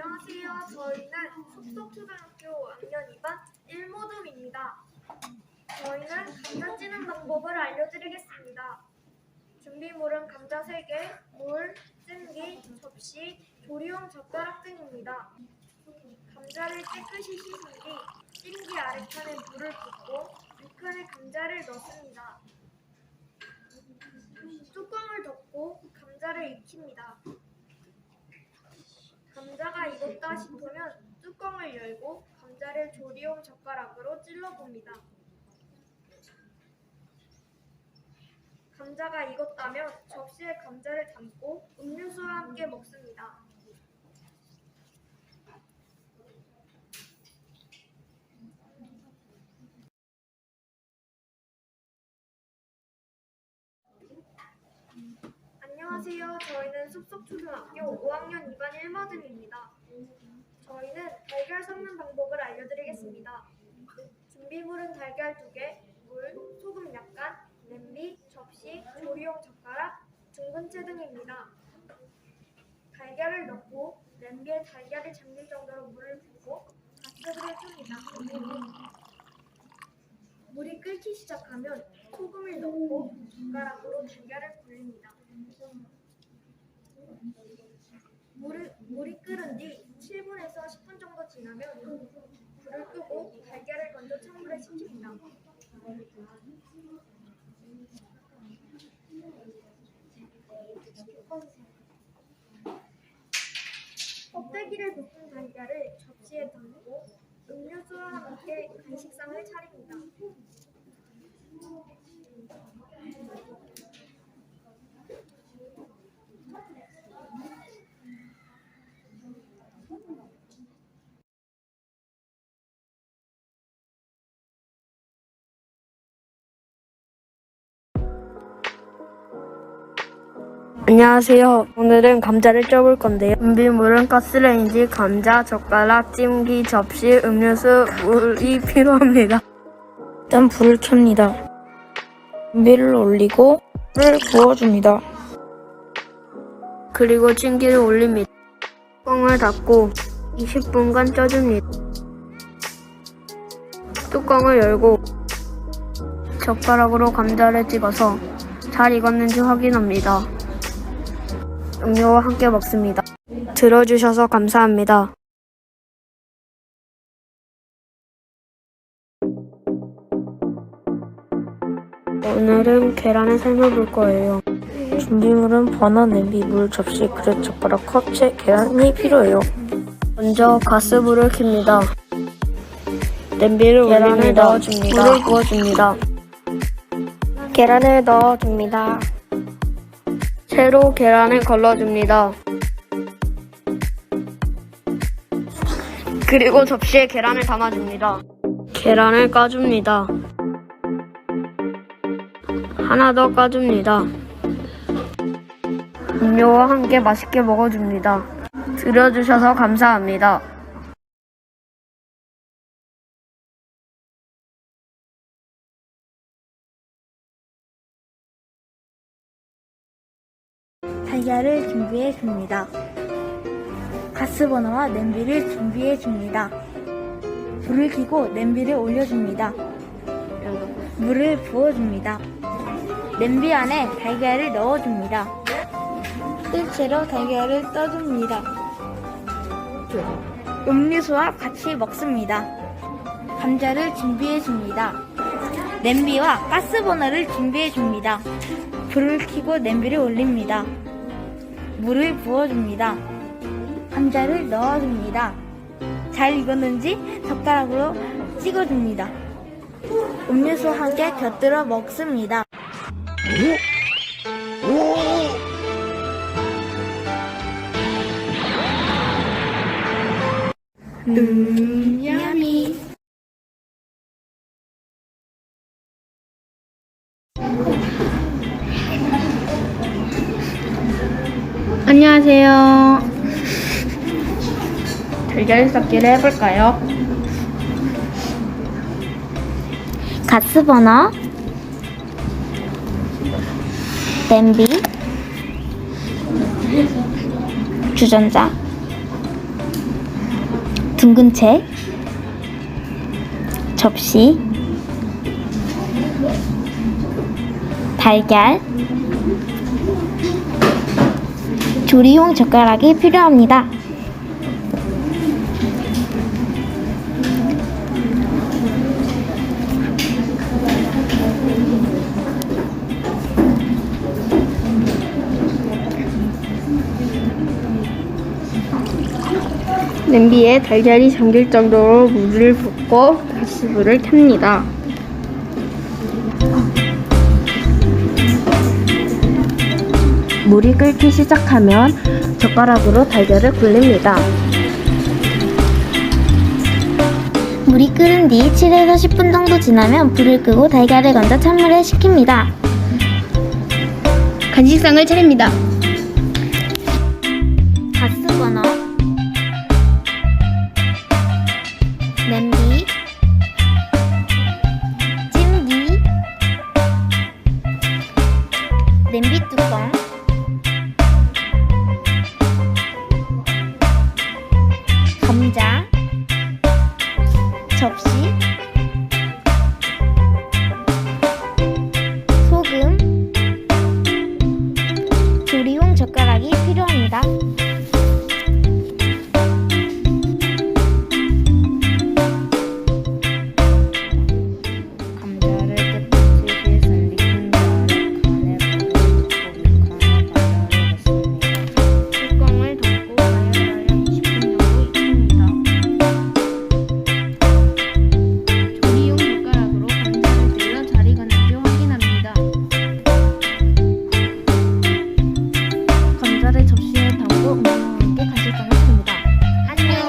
안녕하세요. 저희는 속속초등학교 5학년 2반 1모듬입니다. 저희는 감자 찌는 방법을 알려드리겠습니다. 준비물은 감자 3개, 물, 찜기, 접시, 조리용 젓가락 등입니다. 감자를 깨끗이 씻은 뒤 찜기 아래칸에 물을 붓고 위칸에 감자를 넣습니다. 뚜껑을 덮고 감자를 익힙니다. 감자가 익었다 싶으면 뚜껑을 열고 감자를 조리용 젓가락으로 찔러봅니다. 감자가 익었다면 접시에 감자를 담고 음료수와 함께 먹습니다. 안녕하세요. 저희는 숲속초등학교 5학년 2반 1마등입니다. 저희는 달걀 섞는 방법을 알려드리겠습니다. 준비물은 달걀 2개, 물, 소금 약간, 냄비, 접시, 조리용 젓가락, 둥근채 등입니다. 달걀을 넣고 냄비에 달걀이 잠길 정도로 물을 붓고 가스불을 줍니다. 물이 끓기 시작하면 소금을 넣고 젓가락으로 달걀을 굴립니다. 물을, 물이 끓은 뒤 7분에서 10분 정도 지나면 불을 끄고 달걀을 건져 찬물에 식힙니다. 껍데기를 벗긴 달걀을 접시에 담고 음료수와 함께 간식상을 차립니다. 안녕하세요. 오늘은 감자를 쪄볼 건데요. 준비물은 가스레인지, 감자, 젓가락, 찜기, 접시, 음료수, 물이 필요합니다. 일단 불을 켭니다. 준비를 올리고 불을 부어줍니다. 그리고 찜기를 올립니다. 뚜껑을 닫고 20분간 쪄줍니다. 뚜껑을 열고 젓가락으로 감자를 찍어서 잘 익었는지 확인합니다. 음료와 함께 먹습니다. 들어주셔서 감사합니다. 오늘은 계란을 삶아볼 거예요. 준비물은 버너, 냄비, 물, 접시, 그릇, 젓가락, 컵 채, 계란이 필요해요. 먼저 가스불을 켭니다. 냄비를 계란을 넣어줍니다. 물을 부어줍니다. 계란을 넣어줍니다. 채로 계란을 걸러줍니다. 그리고 접시에 계란을 담아줍니다. 계란을 까줍니다. 하나 더 까줍니다. 음료와 함께 맛있게 먹어줍니다. 들어주셔서 감사합니다. 달걀을 준비해 줍니다. 가스버너와 냄비를 준비해 줍니다. 불을 켜고 냄비를 올려줍니다. 물을 부어줍니다. 냄비 안에 달걀을 넣어줍니다. 뜰 채로 달걀을 떠줍니다. 음료수와 같이 먹습니다. 감자를 준비해 줍니다. 냄비와 가스버너를 준비해 줍니다. 불을 켜고 냄비를 올립니다. 물을 부어줍니다. 감자를 넣어줍니다. 잘 익었는지 젓가락으로 찍어줍니다. 음료수와 함께 곁들여 먹습니다. 음, 야미. 안녕하세요. 달걀 섞기를 해볼까요? 가스버너, 냄비, 주전자, 둥근 채, 접시, 달걀, 조리용 젓가락이 필요합니다. 냄비에 달걀이 잠길 정도로 물을 붓고 가스불을 켭니다. 물이 끓기 시작하면 젓가락으로 달걀을 굴립니다. 물이 끓은 뒤 7에서 10분 정도 지나면 불을 끄고 달걀을 건져 찬물에 식힙니다. 간식상을 차립니다. 가스 버너, 냄비, 냄비 뚜껑, 음료와 함께 간식상을 차립니다. 안녕.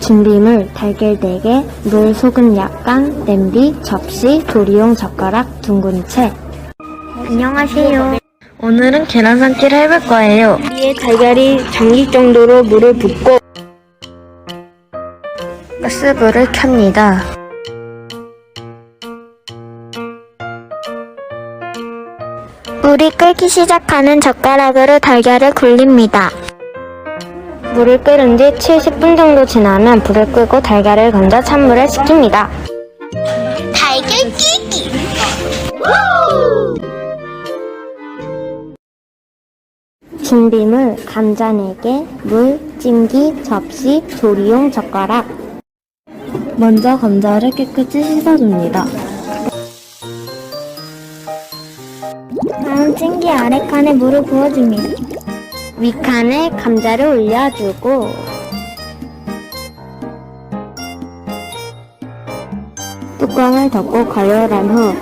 준비물 달걀 4개, 물, 소금 약간, 냄비, 접시, 조리용 젓가락, 둥근 채. 안녕하세요. 오늘은 계란 삶기를 해볼 거예요. 위에 달걀이 잠길 정도로 물을 붓고 가스불을 켭니다. 물이 끓기 시작하는 젓가락으로 달걀을 굴립니다. 물을 끓은 뒤 70분 정도 지나면 불을 끄고 달걀을 건져 찬물에 식힙니다. 달걀 끼기! 준비물 감자 4개, 물, 찜기, 접시, 조리용 젓가락. 먼저 감자를 깨끗이 씻어줍니다. 다음 찜기 아래 칸에 물을 부어줍니다. 윗칸에 감자를 올려주고 뚜껑을 덮고 가열한 후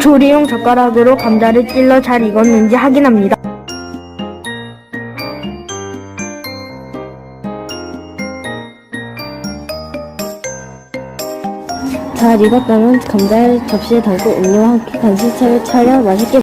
조리용 젓가락으로 감자를 찔러 잘 익었는지 확인합니다. 잘 익었다면 감자를 접시에 담고 음료와 함께 간식차를 차려 맛있게